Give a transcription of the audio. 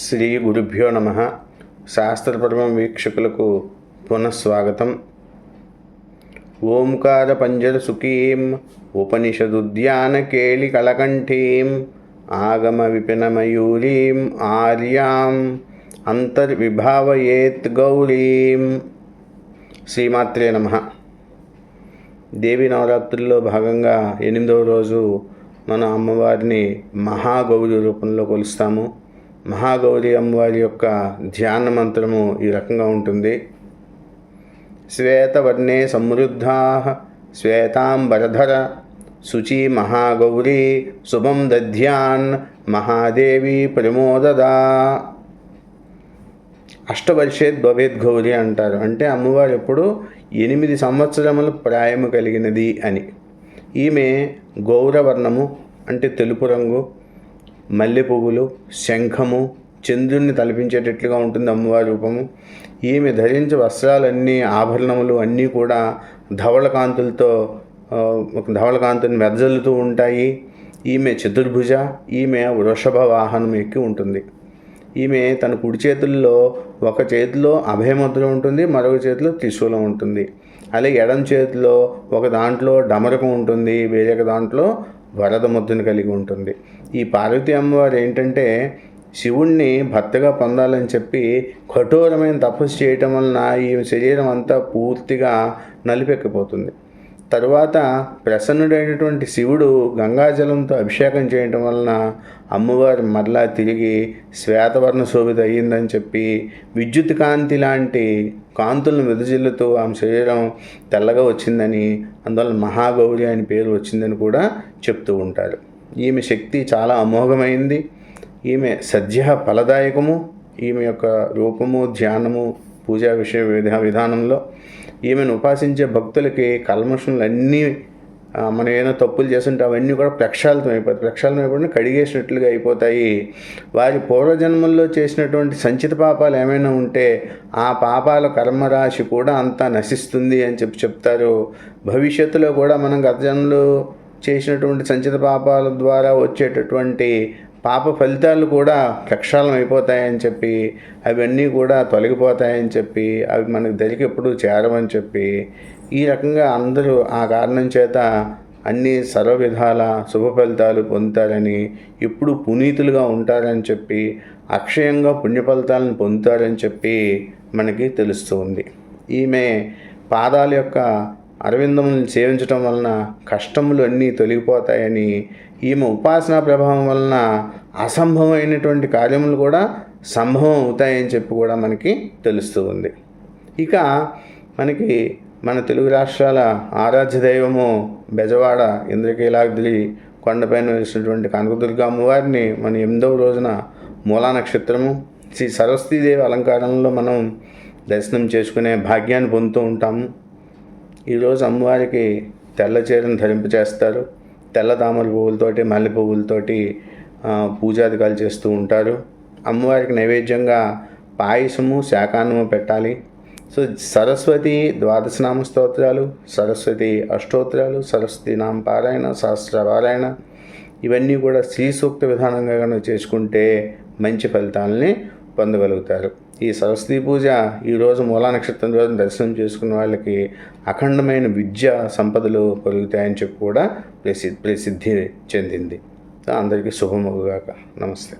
శ్రీ గురుభ్యో నమ. శాస్త్రపరమం వీక్షకులకు పునఃస్వాగతం ఓంకార పంజర సుఖీం ఉపనిషదుద్యాన కేళి కళకంఠీం ఆగమ విపిన ఆర్యాం అంతర్విభావయేత్ గౌరీం శ్రీమాత్రే నమ. దేవి నవరాత్రుల్లో భాగంగా ఎనిమిదవ రోజు మన అమ్మవారిని మహాగౌరి రూపంలో కొలుస్తాము. మహాగౌరి అమ్మవారి యొక్క ధ్యాన మంత్రము ఈ రకంగా ఉంటుంది. శ్వేతవర్ణే సమృద్ధా శ్వేతాంబరధర శుచి మహాగౌరీ శుభం దధ్యాన్ మహాదేవి ప్రమోదదా. అష్టవర్షేద్ భవేద్ గౌరి అంటారు. అంటే అమ్మవారు ఎప్పుడు ఎనిమిది సంవత్సరముల ప్రాయము కలిగినది అని. ఈమె గౌరవర్ణము అంటే తెలుపు రంగు మల్లె పువ్వులు శంఖము చంద్రుణ్ణి తలపించేటట్లుగా ఉంటుంది అమ్మవారి రూపము. ఈమె ధరించే వస్త్రాలన్నీ ఆభరణములు అన్నీ కూడా ధవళకాంతులతో ఒక ధవళకాంతుని మెదజల్లుతూ వెదజల్లుతూ ఉంటాయి. ఈమె చతుర్భుజ ఈమె వృషభ వాహనం ఎక్కి ఉంటుంది. ఈమె తన కుడి చేతుల్లో ఒక చేతిలో అభయముద్ర ఉంటుంది మరొక చేతిలో త్రిశూలం ఉంటుంది. అలాగే ఎడం చేతిలో ఒక దాంట్లో డమరకం ఉంటుంది వేరొక దాంట్లో వరద ముద్రను కలిగి ఉంటుంది. ఈ పార్వతీ అమ్మవారు ఏంటంటే శివుణ్ణి భర్తగా పొందాలని చెప్పి కఠోరమైన తపస్సు చేయటం వలన ఈ శరీరం అంతా పూర్తిగా నలిపెక్కిపోతుంది. తరువాత ప్రసన్నుడైనటువంటి శివుడు గంగాజలంతో అభిషేకం చేయటం వలన అమ్మవారు మరలా తిరిగి శ్వేతవర్ణ శోభిత అయ్యిందని చెప్పి విద్యుత్ కాంతి లాంటి కాంతులను వెదజిల్లుతూ ఆమె శరీరం తెల్లగా వచ్చిందని అందువల్ల మహాగౌరి అని పేరు వచ్చిందని కూడా చెప్తూ ఉంటారు. ఈమె శక్తి చాలా అమోఘమైంది. ఈమె సద్య ఫలదాయకము ఈమె యొక్క రూపము ధ్యానము పూజా విషయ విధా విధానంలో ఈమెను ఉపాసించే భక్తులకి కల్మషములన్నీ మనం ఏదైనా తప్పులు చేస్తుంటే అవన్నీ కూడా ప్రక్షాళితం అయిపోతాయి. ప్రక్షాళితం అయిపోయిన కడిగేసినట్లుగా అయిపోతాయి. వారి పూర్వజన్మల్లో చేసినటువంటి సంచిత పాపాలు ఏమైనా ఉంటే ఆ పాపాల కర్మరాశి కూడా అంతా నశిస్తుంది అని చెప్పి చెప్తారు. భవిష్యత్తులో కూడా మనం గత జన్మలో చేసినటువంటి సంచిత పాపాల ద్వారా వచ్చేటటువంటి పాప ఫలితాలు కూడా ప్రక్షాళన అయిపోతాయని చెప్పి అవన్నీ కూడా తొలగిపోతాయని చెప్పి అవి మనకు దరికి ఎప్పుడు చేరమని చెప్పి ఈ రకంగా అందరూ ఆ కారణం చేత అన్ని సర్వ విధాల శుభ ఫలితాలు పొందుతారని ఎప్పుడు పునీతులుగా ఉంటారని చెప్పి అక్షయంగా పుణ్య ఫలితాలను పొందుతారని చెప్పి మనకి తెలుస్తుంది. ఈమె పాదాల యొక్క అరవిందములను సేవించటం వలన కష్టములు అన్నీ తొలగిపోతాయని ఈమె ఉపాసనా ప్రభావం వలన అసంభవమైనటువంటి కార్యములు కూడా సంభవం అవుతాయని చెప్పి కూడా మనకి తెలుస్తూ ఉంది. ఇక మనకి మన తెలుగు రాష్ట్రాల ఆరాధ్య దైవము బెజవాడ ఇంద్రకీలాద్రి కొండపైన వేసినటువంటి కనకదుర్గ అమ్మవారిని మన ఎనిమిదవ రోజున మూలా నక్షత్రము శ్రీ సరస్వతీదేవి అలంకారంలో మనం దర్శనం చేసుకునే భాగ్యాన్ని పొందుతూ ఉంటాము. ఈరోజు అమ్మవారికి తెల్ల చీరను ధరింపచేస్తారు తెల్ల తామర పువ్వులతోటి మల్లె పువ్వులతోటి ఆ, పూజాదికాలు చేస్తూ ఉంటారు. అమ్మవారికి నైవేద్యంగా పాయసము శాకాన్నము పెట్టాలి. సో సరస్వతి ద్వాదశనామ స్తోత్రాలు సరస్వతి అష్టోత్రాలు సరస్వతి నామ పారాయణ సహస్ర పారాయణ ఇవన్నీ కూడా శ్రీ సూక్త విధానంగా కనుక చేసుకుంటే మంచి ఫలితాలని పొందగలుగుతారు. ఈ సరస్వతి పూజ ఈరోజు మూలా నక్షత్రం రోజు దర్శనం చేసుకున్న వాళ్ళకి అఖండమైన విద్య సంపదలు కలుగుతాయని చెప్పి కూడా ప్రసిద్ధి ప్రసిద్ధి చెందింది. అందరికీ శుభముగాక. నమస్తే.